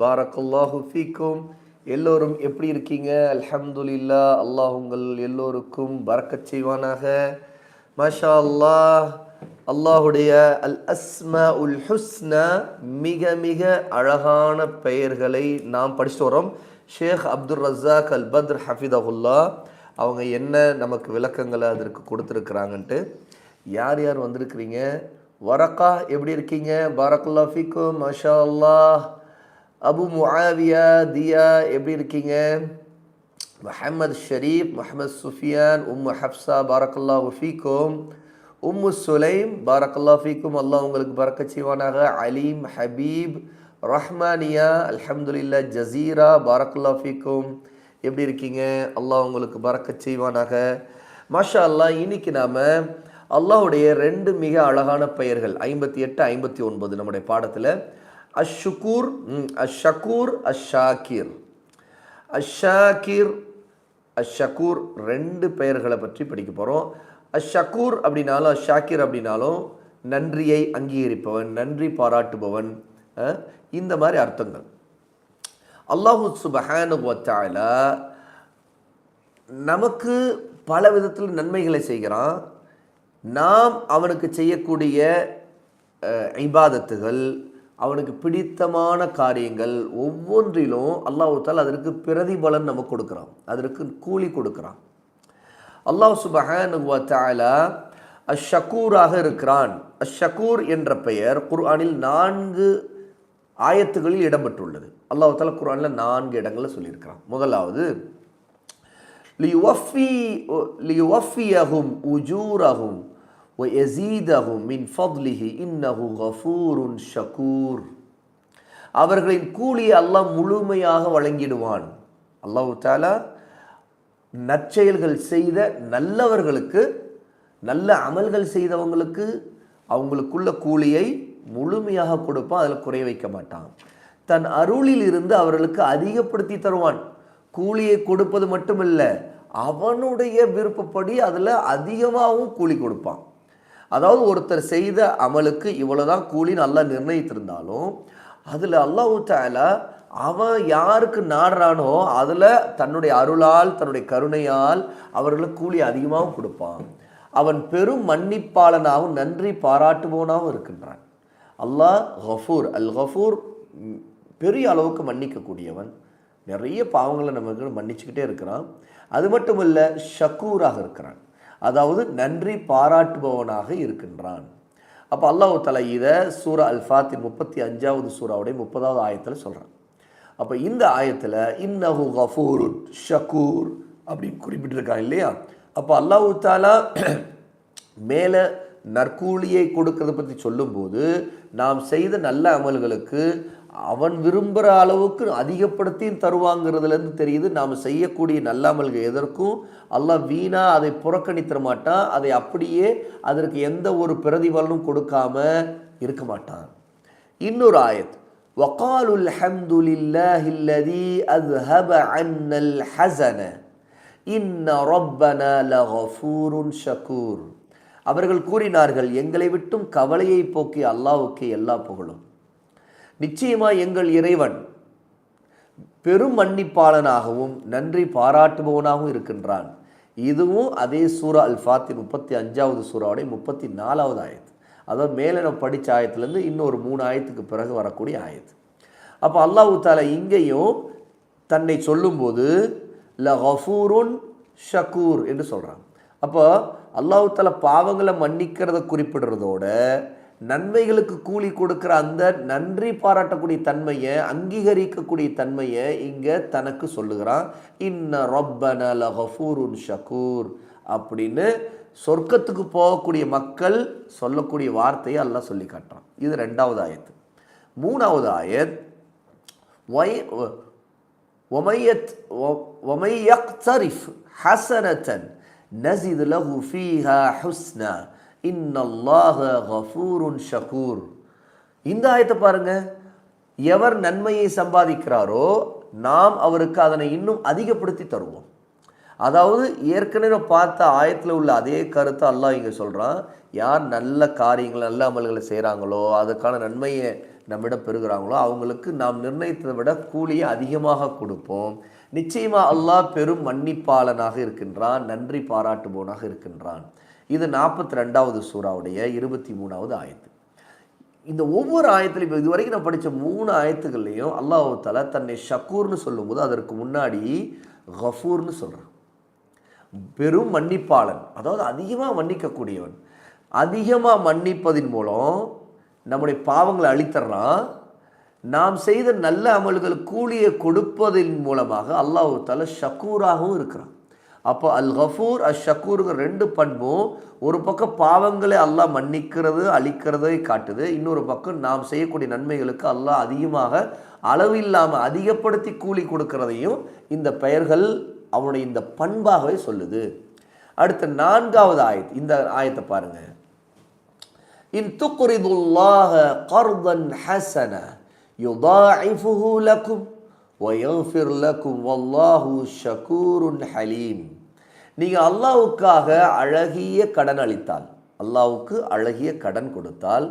பாரக்கல்லாஹு ஃபீக்கும். எல்லோரும் எப்படி இருக்கீங்க? அல்ஹம்துலில்லா அல்லாஹ் உங்கள் எல்லோருக்கும் பறக்கச் செய்வானாக. மஷா அல்லாஹ் அல்லாஹுடைய அல் அஸ்மா உல் ஹுஸ்னா மிக மிக அழகான பெயர்களை நாம் படிச்சுட்டு வரோம் ஷேக் அப்துல் ரஸாக் அல் பத்ர் ஹஃபிதகுல்லா அவங்க என்ன நமக்கு விளக்கங்களை அதற்கு கொடுத்துருக்குறாங்கன்ட்டு. யார் யார் வந்திருக்கிறீங்க? வரக்கா எப்படி இருக்கீங்க? பாரக்குல்லா ஃபீக்கும் மஷா அல்லாஹ் அபு முஆவியா தியா எப்படி இருக்கீங்க? முஹம்மது ஷரீப் முஹமது சுஃபியான் உம்மு ஹப்ஸா பாரக்கல்லா ஃபீக்கும். உம்மு சுலைம் பாரக்கல்லா ஃபீக்கும். அல்லாஹ் உங்களுக்கு பறக்க செய்வானாக. அலீம் ஹபீப் ரஹ்மானியா அல்ஹம்துலில்லா ஜசீரா பாரக்கல்லா ஃபீக்கும். எப்படி இருக்கீங்க? அல்லாஹ் உங்களுக்கு பறக்க செய்வானாக. மாஷா அல்லாஹ் இன்னைக்கு நாம அல்லாஹுடைய ரெண்டு மிக அழகான பெயர்கள் ஐம்பத்தி எட்டு ஐம்பத்தி ஒன்பது நம்முடைய பாடத்தில் அஷுக்கூர் அஷக்கூர் அஷாக்கிர் அஷாக்கிர் அஷக்கூர் ரெண்டு பெயர்களை பற்றி படிக்க போகிறோம் அஷக்கூர் அப்படின்னாலும் அஷாக்கிர் அப்படின்னாலும் நன்றியை அங்கீகரிப்பவன் நன்றி பாராட்டுபவன் இந்த மாதிரி அர்த்தங்கள். அல்லாஹு சுபஹானு வத்தாலா நமக்கு பல விதத்தில் நன்மைகளை செய்கிறான். நாம் அவனுக்கு செய்யக்கூடிய ஐபாதத்துகள் அவனுக்கு பிடித்தமான காரியங்கள் ஒவ்வொன்றிலும் அல்லாஹால் அதற்கு பிரதிபலன் நமக்கு கொடுக்குறான். அதற்கு கூலி கொடுக்குறான். அல்லாஹ் சுபஹானு அஷக்கூராக இருக்கிறான். அஷக்கூர் என்ற பெயர் குர்ஆனில் நான்கு ஆயத்துகளில் இடம்பெற்றுள்ளது. அல்லாஹ் தாலா குர்ஆனில் நான்கு இடங்களில் சொல்லியிருக்கிறான். முதலாவது லியுவஃபி லியுவஃபியகும் உஜூரஹும் ஒயசீதகும் மின் ஃபத்லிஹி இன்னஹு கஃபூருன் ஷக்கூர் அவர்களின் கூலியை அல்லாஹ் முழுமையாக வழங்கிடுவான். அல்லாஹு தாலா நற்செயல்கள் செய்த நல்லவர்களுக்கு நல்ல அமல்கள் செய்தவங்களுக்கு அவங்களுக்குள்ள கூலியை முழுமையாக கொடுப்பான். அதில் குறை வைக்க மாட்டான். தன் அருளில் இருந்து அவர்களுக்கு அதிகப்படுத்தி தருவான். கூலியை கொடுப்பது மட்டுமில்லை அவனுடைய விருப்பப்படி அதில் அதிகமாகவும் கூலி கொடுப்பான். அதாவது ஒருத்தர் செய்த அமலுக்கு இவ்வளோதான் கூலி நல்லா நிர்ணயித்திருந்தாலும் அதில் அல்லாஹு தாலா அவன் யாருக்கு நாடுறானோ அதில் தன்னுடைய அருளால் தன்னுடைய கருணையால் அவர்களுக்கு கூலி அதிகமாகவும் கொடுப்பான். அவன் பெரும் மன்னிப்பாளனாகவும் நன்றி பாராட்டுபவனாகவும் இருக்கின்றான். அல்லாஹ் கஃபூர் அல் ஹஃபூர் பெரிய அளவுக்கு மன்னிக்கக்கூடியவன். நிறைய பாவங்களை நமக்கு மன்னிச்சுக்கிட்டே இருக்கிறான். அது மட்டும் இல்லை ஷக்கூராக இருக்கிறான். அதாவது நன்றி பாராட்டுபவனாக இருக்கின்றான். அப்போ அல்லாஹு தலா இதை சூரா அல் ஃபாத்தின் முப்பத்தி அஞ்சாவது சூறாவுடைய முப்பதாவது ஆயத்தில் சொல்கிறான் அப்போ இந்த ஆயத்தில் இன்னஹு கஃபூர் ஷக்கூர் அப்படின்னு குறிப்பிட்டிருக்காங்க இல்லையா? அப்போ அல்லாஹு தாலா மேலே நற்கூலியை கொடுக்கறத பற்றி சொல்லும்போது நாம் செய்த நல்ல அமல்களுக்கு அவன் விரும்புகிற அளவுக்கு அதிகப்படுத்தியும் தருவாங்கிறதுலேருந்து தெரியுது நாம் செய்யக்கூடிய நல்ல அமல்கள் எதற்கும் அல்லாஹ் வீணா அதை புறக்கணித்திர மாட்டான் அதை அப்படியே அதற்கு எந்த ஒரு பிரதிபலனும் கொடுக்காம இருக்க மாட்டான் இன்னொரு ஆயத் وقالوا الحمد لله الذي أذهب عنا الحزن إن ربنا لغفور شكور அவர்கள் கூறினார்கள் எங்களை விட்டும் கவலையை போக்கி அல்லாஹ்வுக்கு எல்லா புகழும் நிச்சயமாக எங்கள் இறைவன் பெரும் மன்னிப்பாளனாகவும் நன்றி பாராட்டுபவனாகவும் இருக்கின்றான். இதுவும் அதே சூரா அல் முப்பத்தி அஞ்சாவது சூறாவுடைய முப்பத்தி நாலாவது ஆயத்து. அதாவது மேலே நம்ம படித்த ஆயத்துலேருந்து இன்னொரு மூணு ஆயத்துக்கு பிறகு வரக்கூடிய ஆயத்து. அப்போ அல்லாஹு தாலா இங்கேயும் தன்னை சொல்லும்போது ல ஹஃபூருன் ஷக்கூர் என்று சொல்கிறான் அப்போ அல்லாஹு தாலா பாவங்களை மன்னிக்கிறத குறிப்பிடுறதோட நன்மைகளுக்கு கூலி கொடுக்குற அந்த நன்றி பாராட்டக்கூடிய தன்மையை அங்கீகரிக்கக்கூடிய தன்மையை இங்கே தனக்கு சொல்லுகிறான். இன்ன ரொப்பன லஹூருன் ஷக்கூர் அப்படின்னு சொர்க்கத்துக்கு போகக்கூடிய மக்கள் சொல்லக்கூடிய வார்த்தையை எல்லாம் சொல்லி காட்டுறான். இது ரெண்டாவது ஆயத்து. மூணாவது ஆயத் ஒய் ஒமையத் ஒமையக்தரிஃப் ஹசனத்தன் நசித் லஹு ஃபீஹா ஹுஸ்னா இன்னல்லாஹ கஃபூருன் ஷகூர். இந்த ஆயத்தை பாருங்க. எவர் நன்மையை சம்பாதிக்கிறாரோ நாம் அவருக்கு அதனை இன்னும் அதிகப்படுத்தி தருவோம். அதாவது ஏற்கனவே பார்த்த ஆயத்தில் உள்ள அதே கருத்தை அல்லாஹ் இங்கே சொல்கிறான் யார் நல்ல காரியங்கள் நல்ல அமல்களை செய்கிறாங்களோ அதுக்கான நன்மையை நம்மிடம் பெறுகிறாங்களோ அவங்களுக்கு நாம் நிர்ணயித்ததை விட கூலியை அதிகமாக கொடுப்போம். நிச்சயமாக அல்லாஹ் பெரும் மன்னிப்பாளனாக இருக்கின்றான் நன்றி பாராட்டுபவனாக இருக்கின்றான். இது நாற்பத்தி ரெண்டாவது சூறாவுடைய இருபத்தி மூணாவது ஆயத்து. இந்த ஒவ்வொரு ஆயத்துலையும் இப்போ இதுவரைக்கும் நான் படித்த மூணு ஆயத்துகள்லையும் அல்லாஹு தஆலா தன்னை ஷக்கூர்னு சொல்லும்போது அதற்கு முன்னாடி கஃபூர்னு சொல்கிறான் பெரும் மன்னிப்பாளன் அதாவது அதிகமாக மன்னிக்கக்கூடியவன். அதிகமாக மன்னிப்பதின் மூலம் நம்முடைய பாவங்களை அழித்தர்றான். நாம் செய்த நல்ல அமல்கள் கூலியை கொடுப்பதன் மூலமாக அல்லாஹு தால ஷக்கூராகவும் இருக்கிறான். அப்போ அல் கஃபூர் அஷ் ஷக்கூருங்கிற ரெண்டு பண்பும் ஒரு பக்கம் பாவங்களை அல்லாஹ் மன்னிக்கிறது அழிக்கிறதை காட்டுது இன்னொரு பக்கம் நாம் செய்யக்கூடிய நன்மைகளுக்கு அல்லாஹ் அதிகமாக அளவு இல்லாமல் அதிகப்படுத்தி கூலி கொடுக்கிறதையும் இந்த பெயர்கள் அவனுடைய இந்த பண்பாகவே சொல்லுது. அடுத்த நான்காவது ஆயத் இந்த ஆயத்தை பாருங்க. இன் துக்குரிதுல்லாஹ கர்தன் ஹசன யுதாஇஃபுஹு லக்கும் ஒயஃபிர் லக்கும் வல்லாஹு ஷக்கூருன் ஹலீம் நீங்கள் அல்லாவுக்காக அழகிய கடன் அளித்தால் அல்லாவுக்கு அழகிய கடன் கொடுத்தால்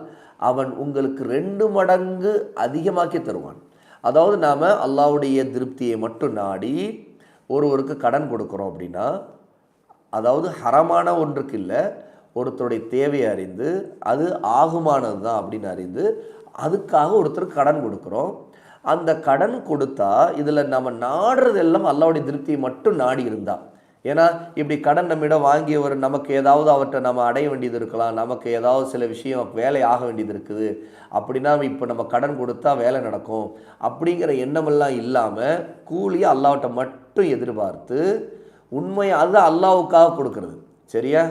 அவன் உங்களுக்கு ரெண்டு மடங்கு அதிகமாக்கி தருவான். அதாவது நாம் அல்லாவுடைய திருப்தியை மட்டும் நாடி ஒருவருக்கு கடன் கொடுக்குறோம் அப்படின்னா அதாவது ஹரமான ஒன்றுக்கு இல்லை ஒருத்தருடைய தேவையை அறிந்து அது ஆகுமானது தான் அப்படின்னு அறிந்து அதுக்காக ஒருத்தருக்கு கடன் கொடுக்குறோம். அந்த கடன் கொடுத்தா இதில் நம்ம நாடுறது எல்லாம் அல்லாவுடைய திருப்தியை மட்டும் நாடி இருந்தா. ஏன்னா இப்படி கடன் நம்மிடம் வாங்கியவர் நமக்கு ஏதாவது அவர்கிட்ட நம்ம அடைய வேண்டியது இருக்கலாம். நமக்கு ஏதாவது சில விஷயம் வேலை ஆக வேண்டியது இருக்குது. அப்படின்னா இப்போ நம்ம கடன் கொடுத்தா வேலை நடக்கும். அப்படிங்கிற எண்ணமெல்லாம் இல்லாமல் கூலியை அல்லாவிட்ட மட்டும் எதிர்பார்த்து உண்மையை அது அல்லாவுக்காக கொடுக்கறது. சரியா?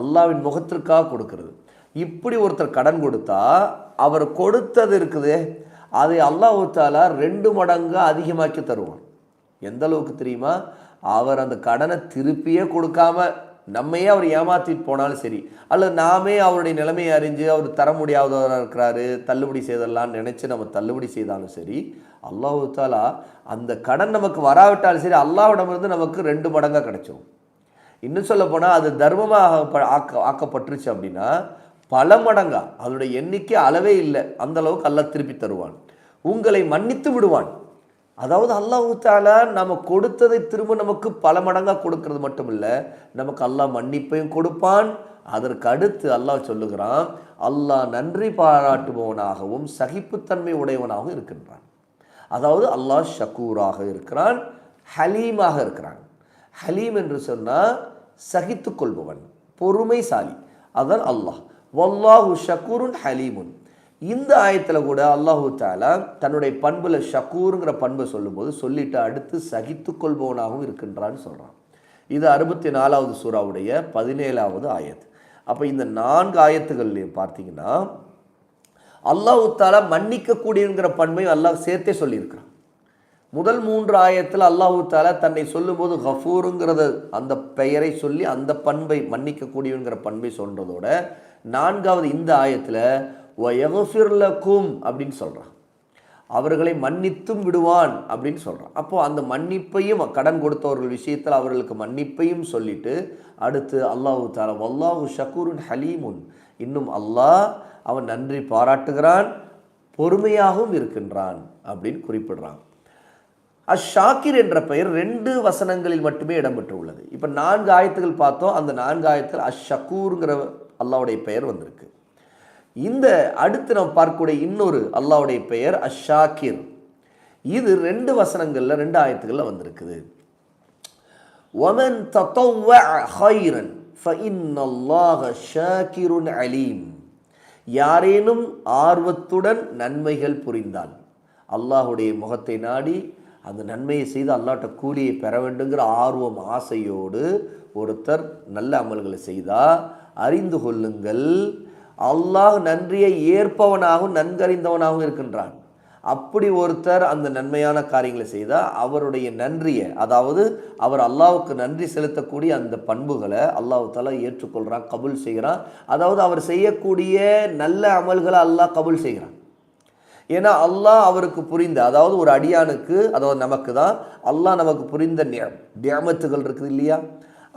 அல்லாவின் முகத்திற்காக கொடுக்கறது. இப்படி ஒருத்தர் கடன் கொடுத்தா அவர் கொடுத்தது இருக்குது. அதை அல்லாஹ் தாலா ரெண்டு மடங்கு அதிகமாக்கி தருவான். எந்த அளவுக்கு தெரியுமா? அவர் அந்த கடனை திருப்பியே கொடுக்காம நம்மையே அவர் ஏமாற்றிட்டு போனாலும் சரி அல்லது நாமே அவருடைய நிலைமையை அறிஞ்சு அவர் தர முடியாதவராக இருக்கிறாரு தள்ளுபடி செய்தரலாம்னு நினச்சி நம்ம தள்ளுபடி செய்தாலும் சரி அல்லாஹு தாலா அந்த கடன் நமக்கு வராவிட்டாலும் சரி அல்லாவிடமிருந்து நமக்கு ரெண்டு மடங்காக கிடைச்சிரும். இன்னும் சொல்ல போனால் அது தர்மமாக ப- ஆக்க ஆக்கப்பட்டுருச்சு அப்படின்னா பல மடங்கா அதனுடைய எண்ணிக்கை அளவே இல்லை. அந்த அளவுக்கு அல்லாஹ் திருப்பி தருவான். உங்களை மன்னித்து விடுவான். அதாவது அல்லாஹ் தாலா நம்ம கொடுத்ததை திரும்ப நமக்கு பல மடங்காக கொடுக்கறது மட்டும் இல்லை நமக்கு அல்லாஹ் மன்னிப்பையும் கொடுப்பான். அதற்கு அடுத்து அல்லாஹ் சொல்லுகிறான் அல்லாஹ் நன்றி பாராட்டுபவனாகவும் சகிப்புத்தன்மை உடையவனாகவும் இருக்கின்றான். அதாவது அல்லாஹ் ஷக்கூராக இருக்கிறான் ஹலீமாக இருக்கிறான். ஹலீம் என்று சொன்னால் சகித்து கொள்பவன் பொறுமைசாலி. அதான் அல்லாஹ். வல்லாஹு ஷக்கூருன் ஹலீமுன். இந்த ஆயத்தில் கூட அல்லாஹு தாலா தன்னுடைய பண்பில் ஷக்கூருங்கிற பண்பை சொல்லும்போது சொல்லிட்டு அடுத்து சகித்து கொள்பவனாகவும் இருக்கின்றான்னு சொல்கிறான் இது அறுபத்தி நாலாவது சூறாவுடைய பதினேழாவது ஆயத்து அப்போ இந்த நான்கு ஆயத்துகள்லையும் பார்த்தீங்கன்னா அல்லாஹு தாலா மன்னிக்கக்கூடியங்கிற பண்பையும் அல்லாஹ் சேர்த்தே சொல்லியிருக்கிறான். முதல் மூன்று ஆயத்தில் அல்லாஹு தாலா தன்னை சொல்லும்போது கஃபூருங்கிறத அந்த பெயரை சொல்லி அந்த பண்பை மன்னிக்கக்கூடியவங்கிற பண்பை சொல்கிறதோட நான்காவது இந்த ஆயத்தில் வயகுஃபிர்லக்கும் அப்படின்னு சொல்கிறான் அவர்களை மன்னித்தும் விடுவான் அப்படின்னு சொல்கிறான் அப்போது அந்த மன்னிப்பையும் கடன் கொடுத்தவர்கள் விஷயத்தில் அவர்களுக்கு மன்னிப்பையும் சொல்லிட்டு அடுத்து அல்லாஹு தாலா வல்லாஹு ஷக்கூருன் ஹலீமுன். இன்னும் அல்லாஹ் அவன் நன்றி பாராட்டுகிறான் பொறுமையாகவும் இருக்கின்றான் அப்படின்னு குறிப்பிடுறான். அஷாக்கிர் என்ற பெயர் ரெண்டு வசனங்களில் மட்டுமே இடம்பெற்றுள்ளது. இப்போ நான்கு ஆயத்துகள் பார்த்தோம். அந்த நான்கு ஆயத்தில் அஷக்கூருங்கிற அல்லாவுடைய பெயர் வந்திருக்கு. இந்த அடுத்து நம்ம பார்க்கக்கூடிய இன்னொரு அல்லாவுடைய பெயர் அஷாக்கிர். இது ரெண்டு வசனங்களில் ரெண்டு ஆயத்துக்களில் வந்திருக்குது. ஒமன் தத்தௌவ ஹைரன் ஃபஇன்னல்லாஹ ஷாக்கிருன் அலீம். யாரேனும் ஆர்வத்துடன் நன்மைகள் புரிந்தால் அல்லாஹுடைய முகத்தை நாடி அந்த நன்மையை செய்து அல்லாட்ட கூலியை பெற வேண்டுங்கிற ஆர்வம் ஆசையோடு ஒருத்தர் நல்ல அமல்களை செய்தால் அறிந்து கொள்ளுங்கள். அல்லாஹ் நன்றியை ஏற்பவனாகவும் நன்கறிந்தவனாகவும் இருக்கின்றான். அப்படி ஒருத்தர் அந்த நன்மையான காரியங்களை செய்தால் அவருடைய நன்றியை அதாவது அவர் அல்லாவுக்கு நன்றி செலுத்தக்கூடிய அந்த பண்புகளை அல்லாஹ் தாலா ஏற்றுக்கொள்கிறான் கபுல் செய்கிறான். அதாவது அவர் செய்யக்கூடிய நல்ல அமல்களை அல்லாஹ் கபுல் செய்கிறான். ஏன்னா அல்லாஹ் அவருக்கு புரிந்த அதாவது ஒரு அடியானுக்கு அதாவது நமக்கு தான் அல்லாஹ் நமக்கு புரிந்த நியமத்துகள் இருக்குது இல்லையா?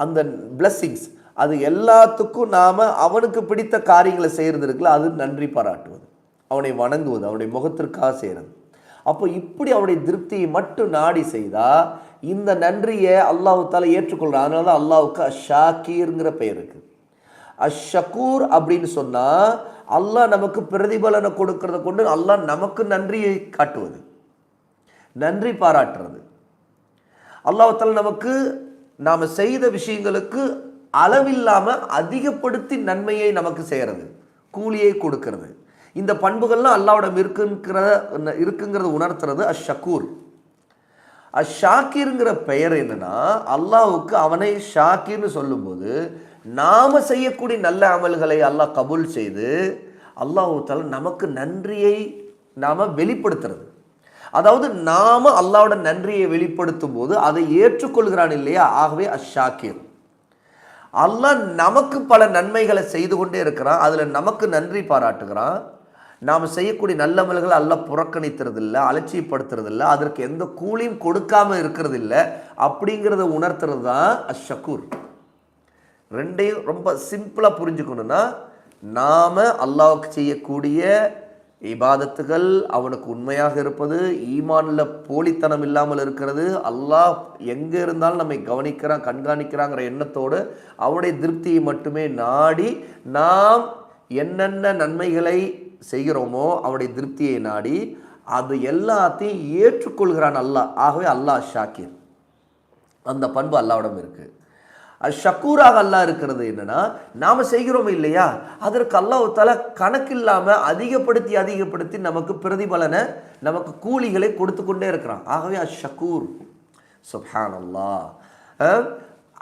அந்த பிளஸ்ஸிங்ஸ் அது எல்லாத்துக்கும் நாம் அவனுக்கு பிடித்த காரியங்களை செய்கிறது இருக்குல்ல அது நன்றி பாராட்டுவது. அவனை வணங்குவது அவனுடைய முகத்திற்காக செய்கிறது அப்போ இப்படி அவனுடைய திருப்தியை மட்டும் நாடி செய்தால் இந்த நன்றியை அல்லாஹு ஏற்றுக்கொள்கிறான் அதனால தான் அல்லாவுக்கு அஷாக்கீருங்கிற பெயர் இருக்குது அஷக்கூர் அப்படின்னு சொன்னால் அல்லாஹ் நமக்கு பிரதிபலனை கொடுக்கறத கொண்டு அல்லாஹ் நமக்கு நன்றியை காட்டுவது. நன்றி பாராட்டுறது. அல்லாஹால நமக்கு நாம் செய்த விஷயங்களுக்கு அளவில்லாமல் அதிகப்படுத்தி நன்மையை நமக்கு செய்கிறது கூலியை கொடுக்கிறது. இந்த பண்புகள்லாம் அல்லாவிடம் இருக்குங்கிற இருக்குங்கிறத உணர்த்துறது அஷக்கூர். அஷாக்கிருங்கிற பெயர் என்னன்னா அல்லாவுக்கு அவனை ஷாக்கிர்னு சொல்லும்போது நாம செய்யக்கூடிய நல்ல அமல்களை அல்லாஹ் கபூல் செய்து அல்லாஹு தால நமக்கு நன்றியை நாம வெளிப்படுத்துறது. அதாவது நாம அல்லாவோட நன்றியை வெளிப்படுத்தும் போது அதை ஏற்றுக்கொள்கிறான் இல்லையா? ஆகவே அஷாக்கிர். அல்லாஹ் நமக்கு பல நன்மைகளை செய்து கொண்டே இருக்கிறான். அதில் நமக்கு நன்றி பாராட்டுகிறான். நாம் செய்யக்கூடிய நல்லமல்களை அல்ல புறக்கணித்துறது இல்லை அதற்கு எந்த கூலியும் கொடுக்காம இருக்கிறது இல்லை அப்படிங்கிறத உணர்த்துறது தான் அஷக்கூர். ரெண்டையும் ரொம்ப சிம்பிளாக புரிஞ்சுக்கணுன்னா நாம் அல்லாவுக்கு செய்யக்கூடிய இபாதத்துகள் அவனுக்கு உண்மையாக இருப்பது ஈமானில் போலித்தனம் இல்லாமல் இருக்கிறது. அல்லாஹ் எங்கே இருந்தாலும் நம்மை கவனிக்கிறான் கண்காணிக்கிறாங்கிற எண்ணத்தோடு அவனுடைய திருப்தியை மட்டுமே நாடி நாம் என்னென்ன நன்மைகளை செய்கிறோமோ அவனுடைய திருப்தியை நாடி அது எல்லாத்தையும் ஏற்றுக்கொள்கிறான் அல்லாஹ். ஆகவே அல்லாஹ் ஷாக்கிர். அந்த பண்பு அல்லாவிடம் இருக்குது ஷக்கூராக அல்லா இருக்கிறது என்னன்னா நாம் செய்கிறோம் இல்லையா? அதற்கு அல்லாஹால கணக்கில்லாமல் அதிகப்படுத்தி அதிகப்படுத்தி நமக்கு பிரதிபலனை நமக்கு கூலிகளை கொடுத்து கொண்டே இருக்கிறான். ஆகவே அஷக்கூர் சுஹான் அல்லா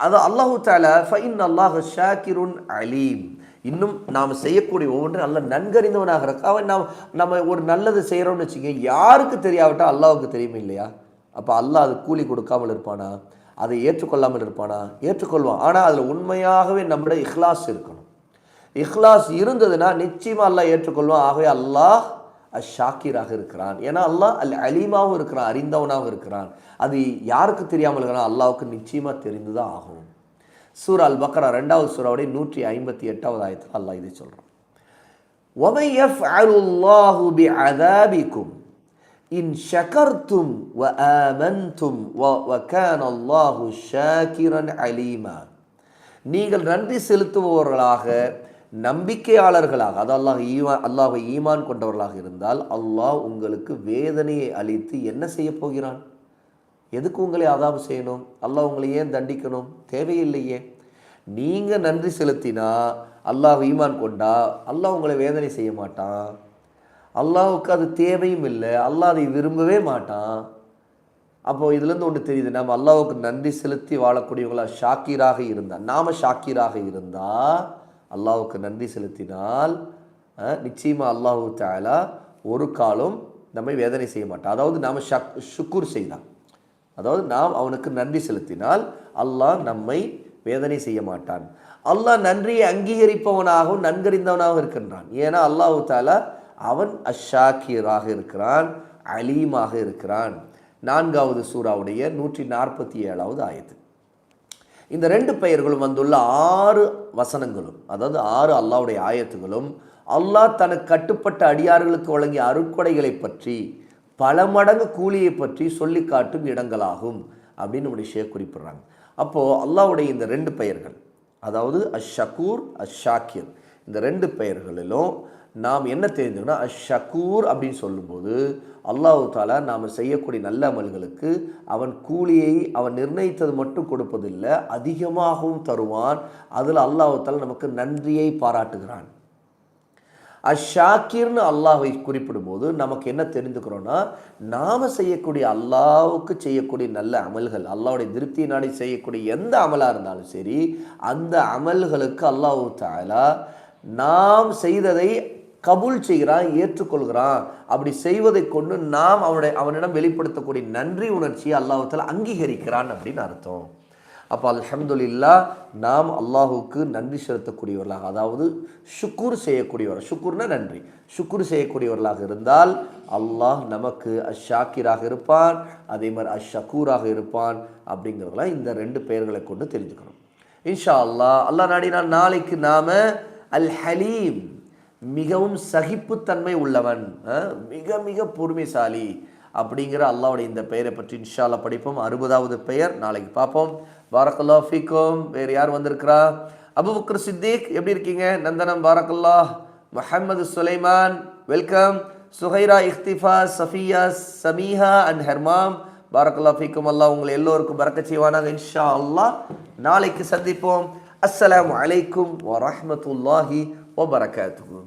அது அல்லாஹு தால ஃபைன் அல்லாஹ் ஷாக்கிருன் அலீம். இன்னும் நாம் செய்யக்கூடிய ஒவ்வொன்றும் நல்ல நன்கறிந்தவனாக இருக்க. அவன் நாம் நம்ம ஒரு நல்லது செய்கிறோம்னு வச்சுக்கோங்க யாருக்கு தெரியாவிட்டா அல்லாவுக்கு தெரியுமே இல்லையா? அப்போ அல்லாஹ் அது கூலி கொடுக்காமல் இருப்பானா? அதை ஏற்றுக்கொள்ளாமல் இருப்பானா? ஏற்றுக்கொள்வான். ஆனால் அதில் உண்மையாகவே நம்முடைய இஹ்லாஸ் இருக்கணும். இஹ்லாஸ் இருந்ததுன்னா நிச்சயமாக அல்லாஹ் ஏற்றுக்கொள்வான். ஆகவே அல்லாஹ் அஷ் ஷாக்கிராக இருக்கிறான். ஏன்னா அல்லாஹ் அல் அலீமாவும் இருக்கிறான் அறிந்தவனாகவும் இருக்கிறான். அது யாருக்கு தெரியாமல் இருக்கிறான் அல்லாவுக்கு நிச்சயமாக தெரிந்து தான் ஆகும் சூர் அல் பக்ரா ரெண்டாவது சூறாவுடைய நூற்றி ஐம்பத்தி எட்டாவது ஆயத்தில் அல்லாஹ் இதை சொல்கிறான் ஒமை எஃப் அலுல்லாஹு பி அதாபிக்கும் இன் ஷகர்த்தும் வ ஆமன்தும் வ கான அல்லாஹு ஷாக்கிரன் அலீமா நீங்கள் நன்றி செலுத்துபவர்களாக நம்பிக்கையாளர்களாக அது அல்லாஹ் ஈமா அல்லாஹை ஈமான் கொண்டவர்களாக இருந்தால் அல்லாஹ் உங்களுக்கு வேதனையை அளித்து என்ன செய்ய போகிறான் எதுக்கு உங்களை அதாபு செய்யணும் அல்லாஹ் உங்களை ஏன் தண்டிக்கணும் தேவையில்லையே நீங்கள் நன்றி செலுத்தினா அல்லாஹ் ஈமான் கொண்டா அல்லாஹ் உங்களை வேதனை செய்ய மாட்டான் அல்லாவுக்கு அது தேவையும் இல்லை. அல்லாஹ் அதை விரும்பவே மாட்டான். அப்போது இதுலேருந்து ஒன்று தெரியுது. நம்ம அல்லாவுக்கு நன்றி செலுத்தி வாழக்கூடியவங்களா ஷாக்கீராக இருந்தால் நாம் ஷாக்கீராக இருந்தால் அல்லாவுக்கு நன்றி செலுத்தினால் நிச்சயமாக அல்லாஹு தாலா ஒரு காலம் நம்மை வேதனை செய்ய மாட்டான். அதாவது நாம் ஷக் ஷுக்குர் செய்தான் அதாவது நாம் அவனுக்கு நன்றி செலுத்தினால் அல்லாஹ் நம்மை வேதனை செய்ய மாட்டான். அல்லாஹ் நன்றியை அங்கீகரிப்பவனாகவும் நன்கறிந்தவனாகவும் இருக்கின்றான். ஏன்னா அல்லாஹு தாலா அவன் அஷாக்கியராக இருக்கிறான் அலீமாக இருக்கிறான். நான்காவது சூறாவுடைய நூற்றி நாற்பத்தி ஏழாவது ஆயத்து. இந்த ரெண்டு பெயர்களும் வந்துள்ள ஆறு வசனங்களும் அதாவது ஆறு அல்லாவுடைய ஆயத்துகளும் அல்லாஹ் தனக்கு கட்டுப்பட்ட அடியார்களுக்கு வழங்கிய அருட்கொடைகளை பற்றி பல மடங்கு கூலியை பற்றி சொல்லி காட்டும் இடங்களாகும் அப்படின்னு நம்முடைய ஷேக் குறிப்பிடுறாங்க. அப்போது அல்லாவுடைய இந்த ரெண்டு பெயர்கள் அதாவது அஷ்ஷகூர் அஷாக்கிர் இந்த ரெண்டு பெயர்களிலும் நாம் என்ன தெரிஞ்சுக்கணும் அஷக்கூர் அப்படின்னு சொல்லும்போது அல்லாஹு தாலா நாம் செய்யக்கூடிய நல்ல அமல்களுக்கு அவன் கூலியை அவன் நிர்ணயித்தது மட்டும் கொடுப்பதில்லை அதிகமாகவும் தருவான். அதில் அல்லாஹு தாலா நமக்கு நன்றியை பாராட்டுகிறான். அஷாக்கிர்னு அல்லாஹை குறிப்பிடும்போது நமக்கு என்ன தெரிந்துக்கிறோன்னா நாம் செய்யக்கூடிய அல்லாவுக்கு செய்யக்கூடிய நல்ல அமல்கள் அல்லாவுடைய திருப்தி நாடி செய்யக்கூடிய எந்த அமலாக இருந்தாலும் சரி அந்த அமல்களுக்கு அல்லாஹு தாலா நாம் செய்ததை கபூல் செய்கிறான் ஏற்றுக்கொள்கிறான். அப்படி செய்வதை கொண்டு நாம் அவனுடைய அவனிடம் வெளிப்படுத்தக்கூடிய நன்றி உணர்ச்சியை அல்லாஹத்தில் அங்கீகரிக்கிறான் அப்படின்னு அர்த்தம். அப்போ அல்ஹம்துலில்லா நாம் அல்லாஹுக்கு நன்றி செலுத்தக்கூடியவர்களாக அதாவது ஷுக்குர் செய்யக்கூடியவர் ஷுக்குர்னா நன்றி. ஷுக்குர் செய்யக்கூடியவர்களாக இருந்தால் அல்லாஹ் நமக்கு அஷாக்கிராக இருப்பான் அதே மாதிரி அஷக்கூராக இருப்பான் அப்படிங்கிறதெல்லாம் இந்த ரெண்டு பெயர்களை கொண்டு தெரிஞ்சுக்கணும். இன்ஷா அல்லாஹ் அல்லாஹ் நாடினால் நாளைக்கு நாம் அல் ஹலீம். மிகவும் சகிப்புத்தன்மை உள்ளவன் மிக மிக பொறுமைசாலி அப்படிங்கிற அல்லாவுடைய இந்த பெயரை பற்றி இன்ஷால்லா படிப்போம். அறுபதாவது பெயர் நாளைக்கு பார்ப்போம். பாரக்கல்லா ஃபீக்கும். வேறு யார் வந்திருக்கிறா? அபுபக்கர் சித்திக் எப்படி இருக்கீங்க? நந்தனம் பாரக்கல்லா முஹம்மது சுலைமான் வெல்கம். சுஹைரா இஃப்திஃபா சஃபியா சமீஹா அண்ட் ஹெர்மாம். பாரக்கல்லா ஃபீக்கும். அல்லாஹ் உங்களை எல்லோருக்கும் பறக்க செய்வானாங்க இன்ஷா அல்லாஹ் நாளைக்கு சந்திப்போம். அஸ்ஸலாம் அலைக்கும் வரஹ்மத்துல்லாஹி وبركاته